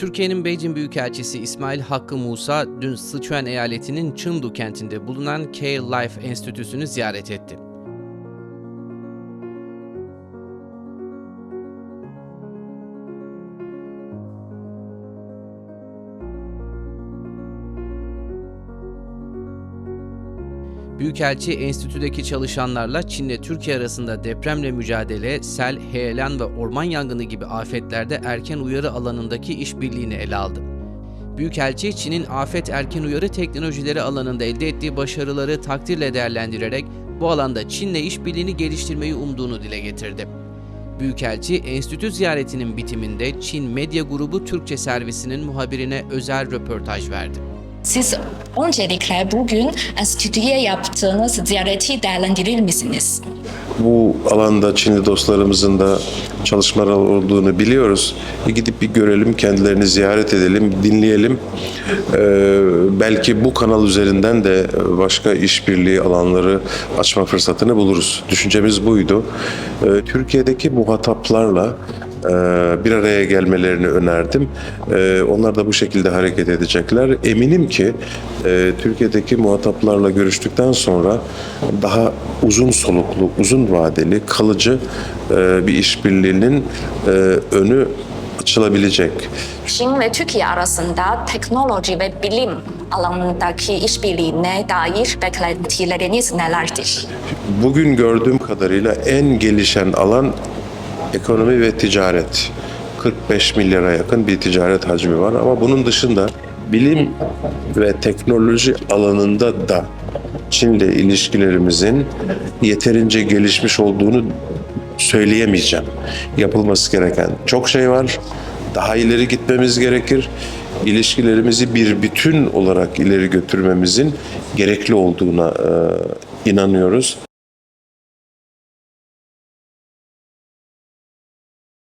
Türkiye'nin Beijing Büyükelçisi İsmail Hakkı Musa dün Sichuan eyaletinin Chengdu kentinde bulunan K-Life Enstitüsü'nü ziyaret etti. Büyükelçi enstitüdeki çalışanlarla Çin'le Türkiye arasında depremle mücadele, sel, heyelan ve orman yangını gibi afetlerde erken uyarı alanındaki işbirliğini ele aldı. Büyükelçi, Çin'in afet erken uyarı teknolojileri alanında elde ettiği başarıları takdirle değerlendirerek bu alanda Çin'le işbirliğini geliştirmeyi umduğunu dile getirdi. Büyükelçi, enstitü ziyaretinin bitiminde Çin Medya Grubu Türkçe servisinin muhabirine özel röportaj verdi. Siz öncelikle bugün enstitüye yaptığınız ziyareti değerlendirir misiniz? Bu alanda Çinli dostlarımızın da çalışmalar olduğunu biliyoruz. E gidip bir görelim, kendilerini ziyaret edelim, dinleyelim. Ee, belki bu kanal üzerinden de başka işbirliği alanları açma fırsatını buluruz. Düşüncemiz buydu. Ee, Türkiye'deki muhataplarla bir araya gelmelerini önerdim. E, Onlar da bu şekilde hareket edecekler. Eminim ki e, Türkiye'deki muhataplarla görüştükten sonra daha uzun soluklu, uzun vadeli, kalıcı e, bir işbirliğinin e, önü açılabilecek. Çin ve Türkiye arasında teknoloji ve bilim alanındaki işbirliğine dair beklentileriniz nelerdir? Bugün gördüğüm kadarıyla en gelişen alan ekonomi ve ticaret. 45 milyara yakın bir ticaret hacmi var ama bunun dışında bilim ve teknoloji alanında da Çin'le ilişkilerimizin yeterince gelişmiş olduğunu söyleyemeyeceğim. Yapılması gereken çok şey var. Daha ileri gitmemiz gerekir. İlişkilerimizi bir bütün olarak ileri götürmemizin gerekli olduğuna e, inanıyoruz.